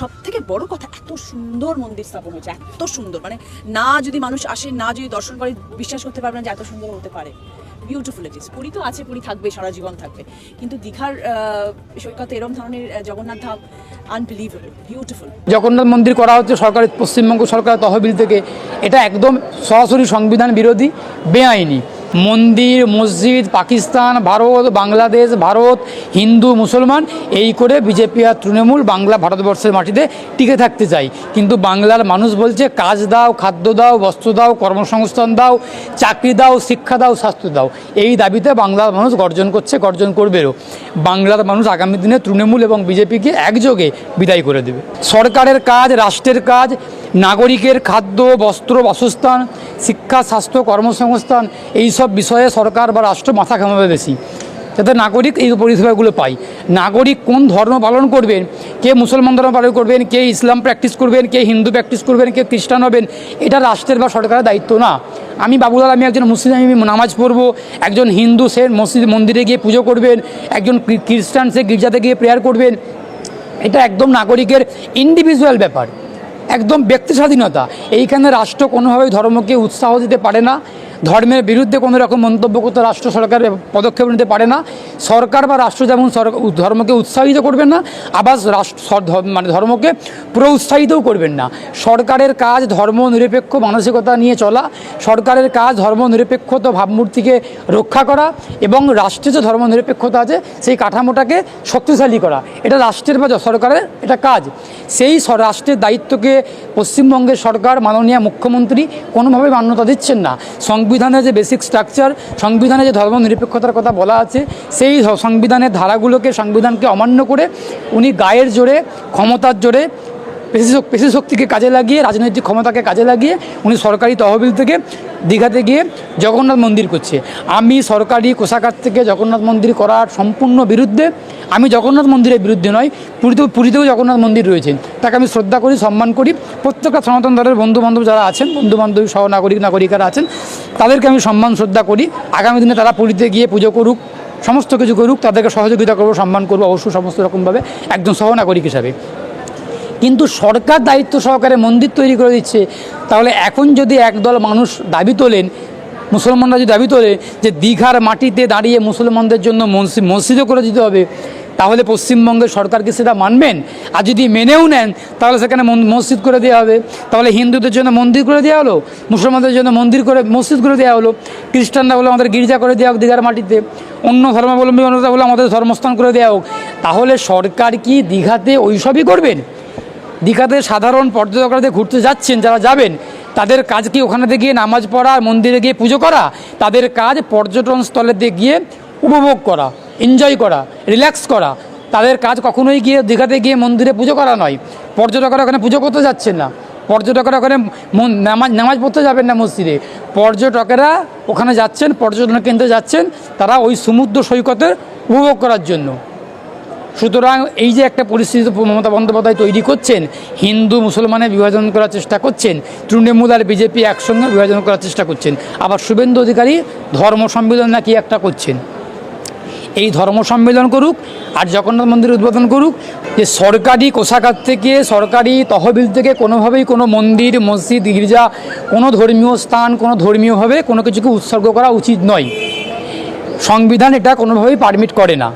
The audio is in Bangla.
সব থেকে বড় কথা, এত সুন্দর মন্দির স্থাপন হয়েছে, এত সুন্দর। মানে না যদি মানুষ আসে, না যদি দর্শন করে, বিশ্বাস করতে পারবে না যে এত সুন্দর হতে পারে। বিউটিফুল ইট পুরী তো আছে, পুরী থাকবে, সারা জীবন থাকবে। কিন্তু দীঘার সৈকতে এরম ধরনের জগন্নাথ ধাম আনবিলিভেবল বিউটিফুল জগন্নাথ মন্দির করা হচ্ছে সরকারের, পশ্চিমবঙ্গ সরকারের তহবিল থেকে। এটা একদম সরাসরি সংবিধান বিরোধী, বেআইনি। মন্দির, মসজিদ, পাকিস্তান, ভারত, বাংলাদেশ, ভারত, হিন্দু, মুসলমান, এই করে বিজেপি আর তৃণমূল বাংলা ভারতবর্ষের মাটিতে টিকে থাকতে চাই কিন্তু বাংলার মানুষ বলছে, কাজ দাও, খাদ্য দাও বস্ত্র দাও, কর্মসংস্থান দাও, চাকরি দাও, শিক্ষা দাও, স্বাস্থ্য দাও। এই দাবিতে বাংলার মানুষ গর্জন করছে, গর্জন করবেও বাংলার মানুষ আগামী দিনে তৃণমূল এবং বিজেপিকে একযোগে বিদায় করে দেবে। সরকারের কাজ, রাষ্ট্রের কাজ, নাগরিকের খাদ্য, বস্ত্র, বাসস্থান শিক্ষা, স্বাস্থ্য, কর্মসংস্থান এই সব বিষয়ে সরকার বা রাষ্ট্র মাথা ঘামাবে বেশি। যাতে নাগরিক এই পরিষেবাগুলো পায়। নাগরিক কোন ধর্ম পালন করবেন, কে মুসলমান ধর্ম পালন করবেন, কে ইসলাম প্র্যাকটিস করবেন, কে হিন্দু প্র্যাকটিস করবেন, কে খ্রিস্টান হবেন, এটা রাষ্ট্রের বা সরকারের দায়িত্ব না। আমি বাবুলাল, আমি একজন মুসলিম, আমি নামাজ পড়ব, একজন হিন্দু সে মসজিদ মন্দিরে গিয়ে পুজো করবেন, একজন খ্রিস্টান সে গির্জাতে গিয়ে প্রেয়ার করবেন, এটা একদম নাগরিকের ইন্ডিভিজুয়াল ব্যাপার। একদম ব্যক্তি স্বাধীনতা এইখানে রাষ্ট্র কোনোভাবেই ধর্মকে উৎসাহ দিতে পারে না। ধর্মের বিরুদ্ধে কোনো রকম মন্তব্য করতে রাষ্ট্র সরকার পদক্ষেপ নিতে পারে না। সরকার বা রাষ্ট্র যেমন ধর্মকে উৎসাহিত করবেন না, আবার রাষ্ট্র মানে ধর্মকে প্রউৎসাহিতও করবেন না। সরকারের কাজ ধর্ম নিরপেক্ষ মানসিকতা নিয়ে চলা, সরকারের কাজ ধর্ম নিরপেক্ষতা ভাবমূর্তিকে রক্ষা করা এবং রাষ্ট্রে যে ধর্ম নিরপেক্ষতা আছে, সেই কাঠামোটাকে শক্তিশালী করা। এটা রাষ্ট্রের বা সরকারের এটা কাজ। সেই রাষ্ট্রের দায়িত্বকে পশ্চিমবঙ্গের সরকার মাননীয় মুখ্যমন্ত্রী কোনোভাবে মান্যতা দিচ্ছেন না। সংবিধানের যে বেসিক স্ট্রাকচার সংবিধানে যে ধর্মনিরপেক্ষতার কথা বলা আছে, সেই সংবিধানের ধারাগুলোকে, সংবিধানকে অমান্য করে উনি গায়ের জোরে, ক্ষমতার জোরে পেশি শক- পেশি শক্তিকে কাজে লাগিয়ে, রাজনৈতিক ক্ষমতাকে কাজে লাগিয়ে উনি সরকারি তহবিল থেকে দীঘাতে গিয়ে জগন্নাথ মন্দির করছে। আমি সরকারি কোষাগার থেকে জগন্নাথ মন্দির করার সম্পূর্ণ বিরুদ্ধে, আমি জগন্নাথ মন্দিরের বিরুদ্ধে নয় পুরীতেও পুরীতেও জগন্নাথ মন্দির রয়েছে। তাকে আমি শ্রদ্ধা করি, সম্মান করি। প্রত্যেকটা সনাতন ধর্মের বন্ধু বান্ধব যারা আছেন বন্ধু বান্ধব সহ নাগরিক নাগরিকারা আছেন, তাদেরকে আমি সম্মান, শ্রদ্ধা করি। আগামী দিনে তারা পুরীতে গিয়ে পুজো করুক, সমস্ত কিছু করুক, তাদেরকে সহযোগিতা করব, সম্মান করব, অবশ্যই সমস্ত রকমভাবে একজন সহনাগরিক হিসাবে। কিন্তু সরকার দায়িত্ব সহকারে মন্দির তৈরি করে দিচ্ছে। তাহলে এখন যদি একদল মানুষ দাবি তোলেন, মুসলমানরা যদি দাবি তোলে যে দীঘার মাটিতে দাঁড়িয়ে মুসলমানদের জন্য মসজিদ মসজিদও করে দিতে হবে, তাহলে পশ্চিমবঙ্গের সরকার কি সেটা মানবেন? আর যদি মেনেও নেন, তাহলে সেখানে মসজিদ করে দেওয়া হবে। তাহলে হিন্দুদের জন্য মন্দির করে দেওয়া হলো? মুসলমানদের জন্য মন্দির করে মসজিদ করে দেওয়া হলো? খ্রিস্টানরা বলে আমাদের গির্জা করে দেওয়া হোক দীঘার মাটিতে। অন্য ধর্মাবলম্বী অন্যরা বলে আমাদের ধর্মস্থান করে দেওয়া হোক। তাহলে সরকার কি দীঘাতে ওইসবই করবেন? দীঘাতে সাধারণ পর্যটকরা ঘুরতে যাচ্ছেন, যারা যাবেন, তাদের কাজ কি ওখানেতে গিয়ে নামাজ পড়া, মন্দিরে গিয়ে পুজো করা? তাদের কাজ পর্যটন স্থলেতে গিয়ে উপভোগ করা এনজয় করা রিল্যাক্স করা। তাদের কাজ কখনোই গিয়ে দীঘাতে গিয়ে মন্দিরে পুজো করা নয়। পর্যটকরা ওখানে পুজো করতে যাচ্ছেন না। পর্যটকরা ওখানে নামাজ নামাজ পড়তে যাবেন না মসজিদে। পর্যটকেরা ওখানে যাচ্ছেন, পর্যটন কেন্দ্রে যাচ্ছেন, তারা ওই সমুদ্র সৈকতের উপভোগ করার জন্য। সুতরাং এই যে একটা পরিস্থিতি মমতা বন্দ্যোপাধ্যায় তৈরি করছেন, হিন্দু মুসলমানের বিভাজন করার চেষ্টা করছেন, তৃণমূল আর বিজেপি একসঙ্গে বিভাজন করার চেষ্টা করছেন, আবার শুভেন্দু অধিকারী ধর্ম সম্মেলন নাকি একটা করছেন। এই ধর্ম সম্মেলন করুক আর জগন্নাথ মন্দির উদ্বোধন করুক, যে সরকারি কোষাগার থেকে, সরকারি তহবিল থেকে কোনোভাবেই কোনো মন্দির, মসজিদ, গির্জা, কোনো ধর্মীয় স্থান, কোনো ধর্মীয়ভাবে কোনো কিছুকে উৎসর্গ করা উচিত নয়। সংবিধান এটা কোনোভাবেই পারমিট করে না।